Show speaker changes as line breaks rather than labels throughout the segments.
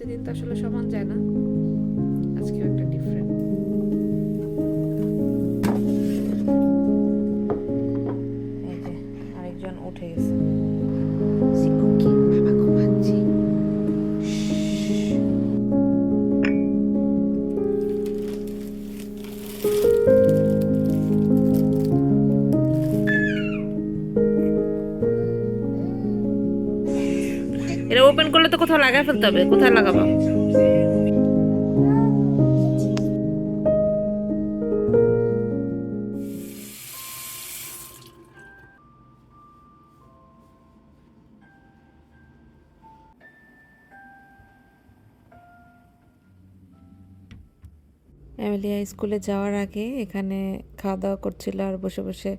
প্রতিদিন তো আসলে সমান যায় না। আজকেও একটা ডিফারেন্ট এই যে আরেকজন উঠে গেছে। ওপেন করলে তো কোথাও লাগাই ফেলতে হবে, কোথায় লাগাবো? এমিলিয়া স্কুলে যাওয়ার আগে এখানে খাওয়া দাওয়া করছিল আর বসে বসে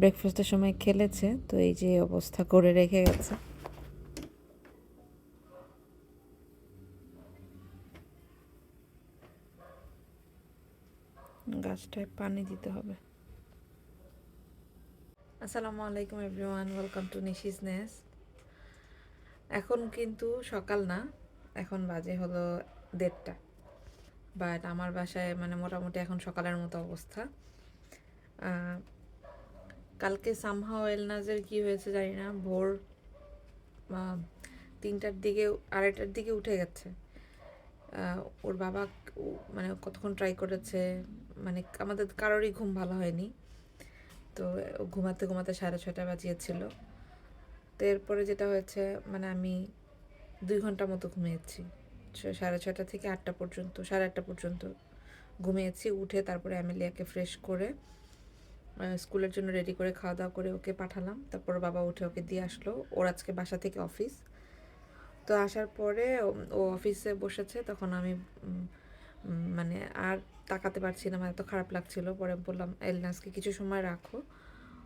ব্রেকফাস্টের সময় খেলেছে, তো এই যে অবস্থা করে রেখে গেছে। গাছটায় পানি দিতে হবে। আসসালামু আলাইকুম এভরিওয়ান, ওয়েলকাম টু নেস। এখন কিন্তু সকাল না, এখন বাজে হলো দেড়টা। বাট আমার বাসায় মানে মোটামুটি এখন সকালের মতো অবস্থা। কালকে সামহাও এলনাজের কি হয়েছে জানি না, ভোর তিনটার দিকে, আড়াইটার দিকে উঠে গেছে। ওর বাবা মানে কতক্ষণ ট্রাই করেছে মানে আমাদের কারোরই ঘুম ভালো হয়নি। তো ঘুমাতে ঘুমাতে সাড়ে ছটা বাজিয়েছিল। তো এরপরে যেটা হয়েছে মানে আমি দুই ঘণ্টা মতো ঘুমিয়েছি। সাড়ে ছটা থেকে আটটা পর্যন্ত, সাড়ে আটটা পর্যন্ত ঘুমিয়েছি। উঠে তারপরে অ্যামেলিয়াকে ফ্রেশ করে স্কুলের জন্য রেডি করে খাওয়া দাওয়া করে ওকে পাঠালাম। তারপর বাবা উঠে ওকে দিয়ে আসলো। ওর আজকে বাসা থেকে অফিস তো আসার পরে ও- অফিসে বসেছে। তখন আমি মানে আর তাকাতে পারছি না মানে এত খারাপ লাগছিল। পরে বললাম এলনাসকে কিছু সময় রাখো।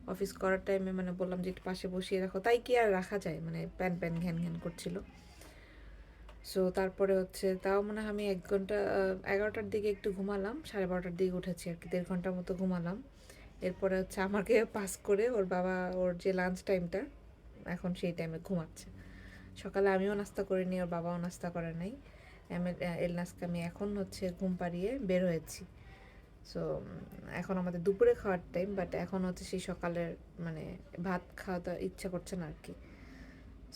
অফিস করার টাইমে মানে বললাম যে একটু পাশে বসিয়ে রাখো। তাই কি আর রাখা যায়? মানে প্যান প্যান, ঘ্যান ঘ্যান করছিল। সো তারপরে হচ্ছে তাও মনে হয় আমি এক ঘণ্টা এগারোটার দিকে একটু ঘুমালাম, সাড়ে বারোটার দিকে উঠেছি আর কি, দেড় ঘণ্টার মতো ঘুমালাম। এরপরে হচ্ছে আমাকে পাস করে ওর বাবা, ওর যে লাঞ্চ টাইমটা এখন সেই টাইমে ঘুমাচ্ছে। সকালে আমিও নাস্তা করিনি, ওর বাবাও নাস্তা করে নাই। এলনাসকে আমি এখন হচ্ছে ঘুম পাড়িয়ে বের হয়েছি। সো এখন আমাদের দুপুরে খাওয়ার টাইম বাট এখন হচ্ছে সেই সকালের মানে ভাত খাওয়া ইচ্ছা করছে না আর কি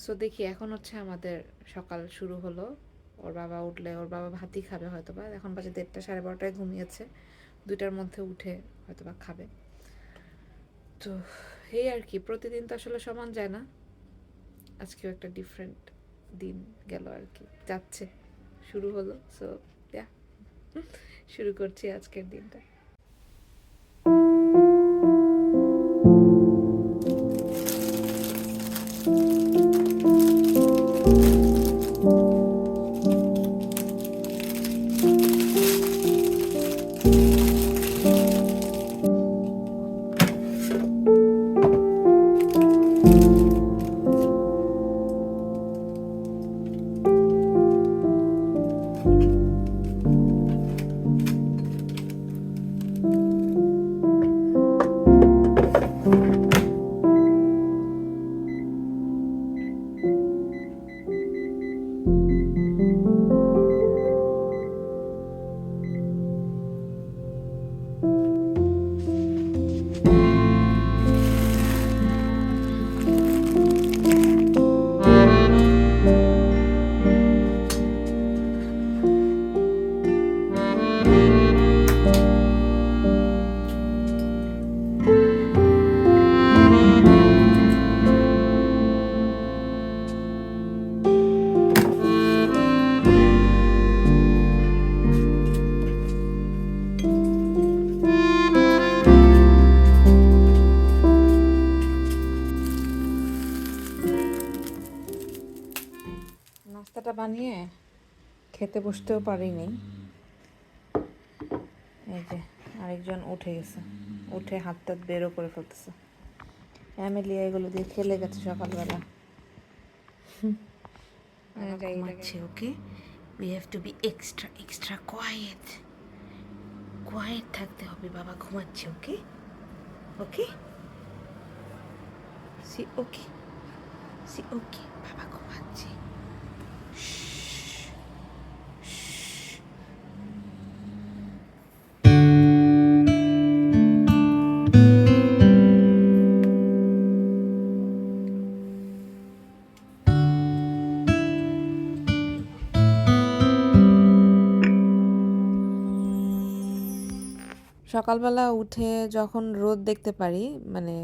সো দেখি এখন হচ্ছে আমাদের সকাল শুরু হলো। ওর বাবা উঠলে, ওর বাবা ভাতই খাবে হয়তো বা এখন বাজে দেড়টা, সাড়ে বারোটায় ঘুমিয়েছে। দুইটার মধ্যে উঠে হয়তো বা খাবে। তো, এই আর কি প্রতিদিন তো আসলে সমান যায় না। আজকেও একটা ডিফারেন্ট দিন গেল আর কি যাচ্ছে। শুরু হলো সো শুরু করছি আজকের দিনটা। নাস্তাটা Thank you. বানিয়ে খেতে বসতেও পারিনি। এই যে আরেকজন উঠে গেছে। উঠে হাত টাত বেরো করে ফেলতেছে। অ্যামেলিয়া এগুলো দিয়ে খেলে গেছে সকালবেলা। ঘুমাচ্ছে okay we have to be extra extra quiet quiet থাকতে হবে বাবা ঘুমাচ্ছে ওকে? ওকে? সি ওকে? সি ওকে বাবা ঘুমাচ্ছে। সকালবেলা উঠে যখন রোদ দেখতে পারি মানে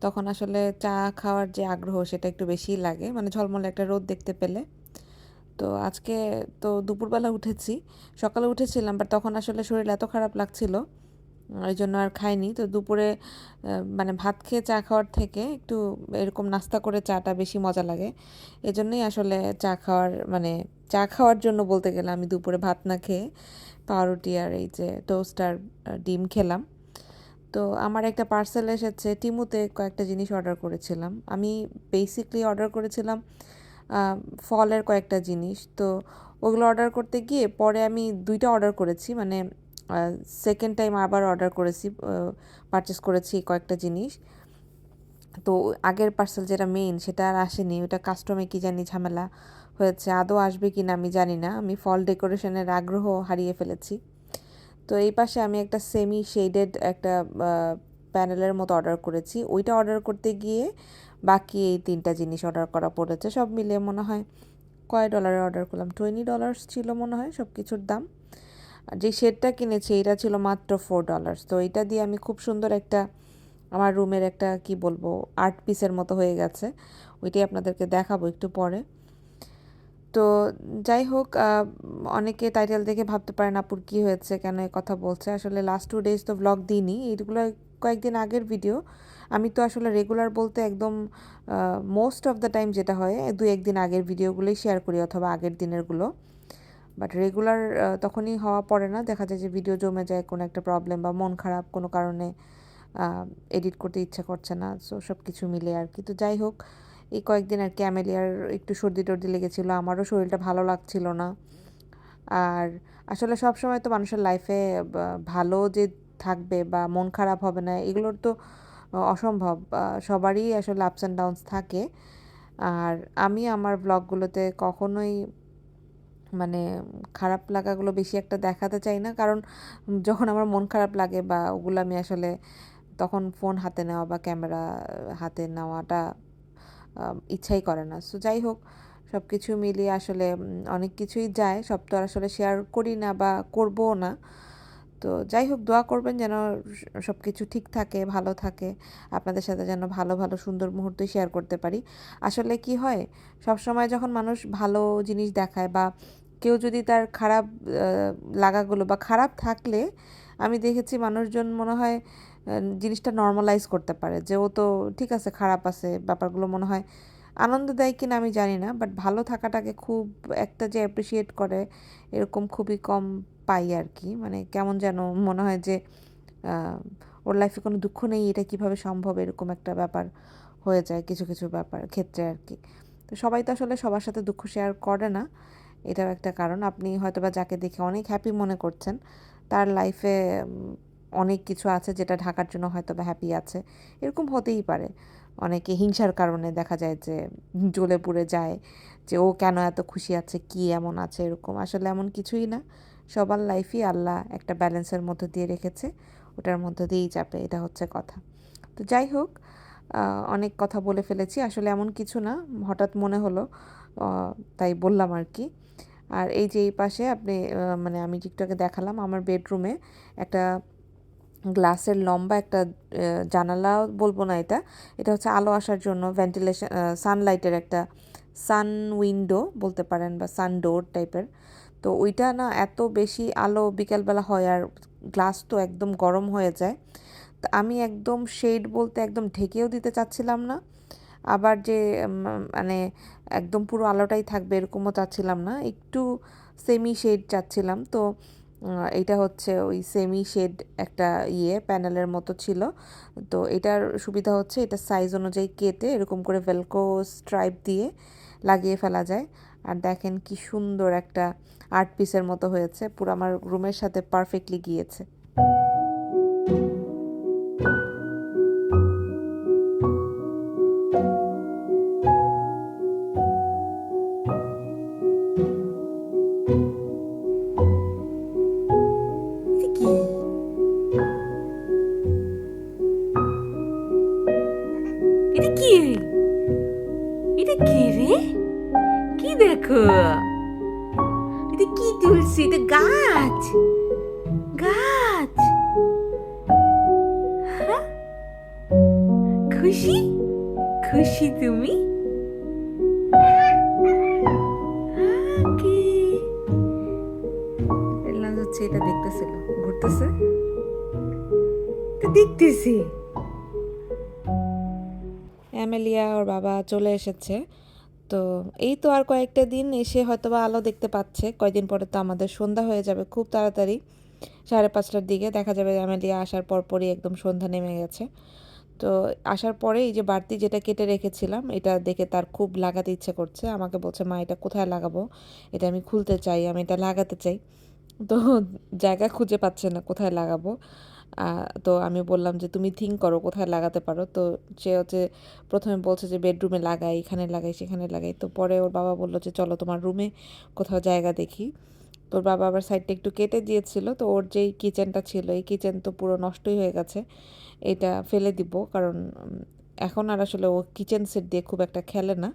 তখন আসলে চা খাওয়ার যে আগ্রহ সেটা একটু বেশি লাগে। মানে ঝলমলে একটা রোদ দেখতে পেলে। তো আজকে তো দুপুরবেলা উঠেছি, সকালে উঠেছিলাম বাট তখন আসলে শরীর এত খারাপ লাগছিল ওই জন্য আর খাইনি। তো দুপুরে মানে ভাত খেয়ে চা খাওয়ার থেকে একটু এরকম নাস্তা করে চাটা বেশি মজা লাগে। এজন্যই আসলে চা খাওয়ার মানে চা খাওয়ার জন্য বলতে গেলে আমি দুপুরে ভাত না খেয়ে পাউরুটি আর এই যে টোস্ট আর ডিম খেলাম। তো আমার একটা পার্সেল এসেছে, টিমুতে কয়েকটা জিনিস অর্ডার করেছিলাম। আমি বেসিকলি অর্ডার করেছিলাম ফলের কয়েকটা জিনিস। তো ওগুলো অর্ডার করতে গিয়ে পরে আমি দুইটা অর্ডার করেছি মানে সেকেন্ড টাইম আবার অর্ডার করেছি পারচেস করেছি কয়েকটা জিনিস। তো আগের পার্সেল যেটা মেইন সেটা আর আসেনি, ওটা কাস্টমে কি জানি ঝামেলা হয়েছে, আদৌ আসবে কি না আমি জানি না। আমি ফল ডেকোরেশনের আগ্রহ হারিয়ে ফেলেছি। তো এই পাশে আমি একটা সেমি শেডেড একটা প্যানেলের মতো অর্ডার করেছি। ওইটা অর্ডার করতে গিয়ে বাকি এই তিনটা জিনিস অর্ডার করা পড়েছে, সব মিলিয়ে মনে হয় কয় ডলারে অর্ডার করলাম? টোয়েন্টি ডলার্স ছিল মনে হয় সব কিছুর দাম যে শেডটা কিনেছি এটা ছিল মাত্র ফোর ডলার্স তো এটা দিয়ে আমি খুব সুন্দর একটা আমার রুমের একটা, কি বলব আর্ট পিসের মতো হয়ে গেছে। ওইটাই আপনাদেরকে দেখাবো একটু পরে। তো যাই হোক অনেকে টাইটেল দেখে ভাবতে পারেন, আপুর কী হয়েছে? কেন কথা বলছে? আসলে লাস্ট টু ডেজ তো ব্লগ দিইনি। এইগুলো কয়েকদিন আগের ভিডিও আমি তো আসলে রেগুলার বলতে একদম মোস্ট অফ দ্য টাইম যেটা হয় দু একদিন আগের ভিডিওগুলোই শেয়ার করি অথবা আগের দিনেরগুলো বাট রেগুলার তখনই হওয়া পড়ে না, দেখা যায় যে ভিডিও জমে যায়, কোনো একটা প্রবলেম বা মন খারাপ কোনো কারণে এডিট করতে ইচ্ছা করছে না সো সব কিছু মিলে আর কি। তো যাই হোক, এই কয়েকদিন আর কি অ্যামেলিয়ার একটু সর্দি টর্দি লেগেছিলো, আমারও শরীরটা ভালো লাগছিল না। আর আসলে সব সময় তো মানুষের লাইফে ভালো যে থাকবে বা মন খারাপ হবে না, এগুলোর তো অসম্ভব। সবারই আসলে আপস অ্যান্ড ডাউনস থাকে। আর আমি আমার ব্লগগুলোতে কখনোই মানে খারাপ লাগাগুলো বেশি একটা দেখাতে চাই না। কারণ যখন আমার মন খারাপ লাগে বা ওগুলো আমি আসলে তখন ফোন হাতে নেওয়া বা ক্যামেরা হাতে নেওয়াটা ইচ্ছাই করে না। সো যাই হোক সব কিছু মিলিয়ে আসলে অনেক কিছুই যায়। সব তো আর আসলে শেয়ার করি না বা করবও না। তো যাই হোক, দোয়া করবেন যেন সব কিছু ঠিক থাকে, ভালো থাকে। আপনাদের সাথে যেন ভালো ভালো, সুন্দর মুহূর্ত শেয়ার করতে পারি। আসলে কি হয় সব সময় যখন মানুষ ভালো জিনিস দেখায় বা কেউ যদি তার খারাপ লাগাগুলো বা খারাপ থাকলে, আমি দেখেছি মানুষজন মনে হয় জিনিসটা নর্মালাইজ করতে পারে। যে ও তো ঠিক আছে, খারাপ আছে, ব্যাপারগুলো মনে হয় আনন্দ দেয় কিনা আমি জানি না বাট ভালো থাকাটাকে খুব একটা যে অ্যাপ্রিসিয়েট করে, এরকম খুবই কম পাই আর কি মানে কেমন যেন মনে হয় যে ওর লাইফে কোনো দুঃখ নেই, এটা কীভাবে সম্ভব এরকম একটা ব্যাপার হয়ে যায় কিছু কিছু ব্যাপার ক্ষেত্রে আর কি তো সবাই তো আসলে সবার সাথে দুঃখ শেয়ার করে না, এটাও একটা কারণ। আপনি হয়তো বা যাকে দেখে অনেক হ্যাপি মনে করছেন, তার লাইফে অনেক কিছু আছে যেটা ঢাকার জন্য হয়তো বা হ্যাপি আছে। এরকম হতেই পারে। অনেকে হিংসার কারণে দেখা যায় যে, জ্বলে পুড়ে যায়, যে ও কেন এত খুশি আছে, কি এমন আছে এরকম। আসলে এমন কিছুই না। সবার লাইফই আল্লাহ একটা ব্যালেন্সের মধ্যে দিয়ে রেখেছে, ওটার মধ্যে দিয়েই যাবে, এটা হচ্ছে কথা। তো যাই হোক অনেক কথা বলে ফেলেছি, আসলে এমন কিছু না, হঠাৎ মনে হলো তাই বললাম আর কি। আর এই যে এই পাশে আপনি মানে আমি টিকটকে দেখালাম, আমার বেডরুমে একটা গ্লাসের লম্বা একটা জানালা বলব না এটা এটা হচ্ছে আলো আসার জন্য ভেন্টিলেশন সানলাইটের একটা সান উইন্ডো বলতে পারেন বা সান ডোর টাইপের তো ওইটা না এত বেশি আলো বিকেলবেলা হয় আর গ্লাস তো একদম গরম হয়ে যায়। তো আমি একদম শেড বলতে একদম ঢেকেও দিতে চাচ্ছিলাম না। আবার যে মানে একদম পুরো আলোটাই থাকবে এরকমও চাচ্ছিলাম না। একটু সেমি শেড চাচ্ছিলাম। তো এটা হচ্ছে ওই সেমি শেড একটা ইয়ে প্যানেলের মতো ছিল। তো এটার সুবিধা হচ্ছে এটা সাইজ অনুযায়ী কেটে এরকম করে ভেলকো স্ট্রাইপ দিয়ে লাগিয়ে ফেলা যায়। আর দেখেন কি সুন্দর একটা আর্ট পিসের মতো হয়েছে। পুরো আমার রুমের সাথে পারফেক্টলি গিয়েছে। খুশি? খুশি তুমি? হচ্ছে এটা দেখতেছিল। ঘুরতেছে? দেখতেছি। অ্যামেলিয়া, ওর বাবা চলে এসেছে। তো এই তো আর কয়েকটা দিন এসে হয়তো বা আলো দেখতে পাচ্ছে। কয়দিন পরে তো আমাদের সন্ধ্যা হয়ে যাবে খুব তাড়াতাড়ি। সাড়ে পাঁচটার দিকে দেখা যাবে অ্যামেলিয়া আসার পরপরই একদম সন্ধ্যা নেমে গেছে। তো আসার পরে এই যে বাড়তি যেটা কেটে রেখেছিলাম, এটা দেখে তার খুব লাগাতে ইচ্ছে করছে। আমাকে বলছে, মা, এটা কোথায় লাগাবো? এটা আমি খুলতে চাই, আমি এটা লাগাতে চাই। তো জায়গা খুঁজে পাচ্ছে না কোথায় লাগাবো। তো আমি বললাম যে, তুমি থিঙ্ক করো, কোথায় লাগাতে পারো? তো সে হচ্ছে প্রথমে বলছে যে, বেডরুমে লাগাই, এখানে লাগাই, সেখানে লাগাই। তো পরে ওর বাবা বলল যে, চলো তোমার রুমে কোথাও জায়গা দেখি। তোর বাবা আবার সাইডটা একটু কেটে দিয়েছিল। তো ওর যেই কিচেনটা ছিল, এই কিচেন তো পুরো নষ্টই হয়ে গেছে। এটা ফেলে দিব। কারণ এখন আর আসলে ও কিচেন সেট দিয়ে খুব একটা খেলে না।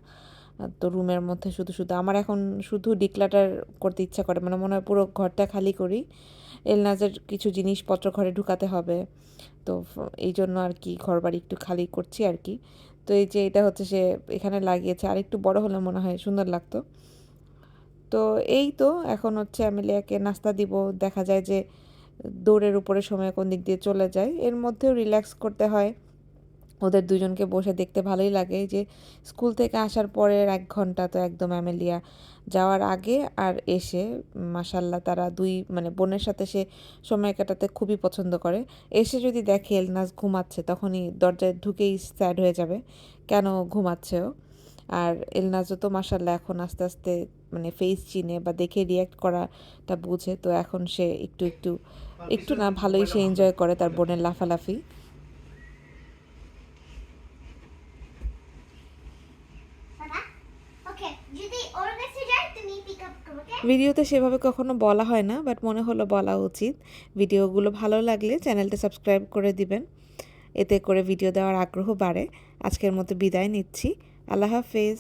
তো রুমের মধ্যে শুধু শুধু আমার এখন শুধু ডিক্লাটার করতে ইচ্ছা করে। মানে মনে হয় পুরো ঘরটা খালি করি। এলনাজের কিছু জিনিসপত্র ঘরে ঢুকাতে হবে। তো এই জন্য আর কি ঘর বাড়ি একটু খালি করছি আর কি। তো এই যে এটা হচ্ছে সে এখানে লাগিয়েছে। আর একটু বড় হলে মনে হয় সুন্দর লাগতো। তো এই তো, এখন হচ্ছে অ্যামেলিয়াকে নাস্তা দিব। দেখা যায় যে দৌড়ের উপরে সময় কোন দিক দিয়ে চলে যায়, এর মধ্যেও রিল্যাক্স করতে হয়। ওদের দুজনকে বসে দেখতে ভালোই লাগে যে স্কুল থেকে আসার পরের এক ঘণ্টা তো একদম অ্যামেলিয়া। যাওয়ার আগে আর এসে মাসাল্লাহ তারা দুই মানে বোনের সাথে সে সময় কাটাতে খুবই পছন্দ করে। এসে যদি দেখে এলনাজ ঘুমাচ্ছে তখনই দরজায় ঢুকেই স্যাড হয়ে যাবে, কেন ঘুমাচ্ছে ও? আর এলনাজও তো মাসাল্লাহ এখন আস্তে আস্তে মানে ফেস চিনে বা দেখে রিয়াক্ট করাটা বুঝে, তো এখন সে একটু একটু একটু না ভালোই সে এনজয় করে তার বোনের লাফালাফি। ভিডিওতে সেভাবে কখনো বলা হয় না বাট মনে হলো বলা উচিত। ভিডিওগুলো ভালো লাগলে চ্যানেলটা সাবস্ক্রাইব করে দিবেন। এতে করে ভিডিও দেওয়ার আগ্রহ বাড়ে। আজকের মতো বিদায় নিচ্ছি। আল্লাহ হাফেজ।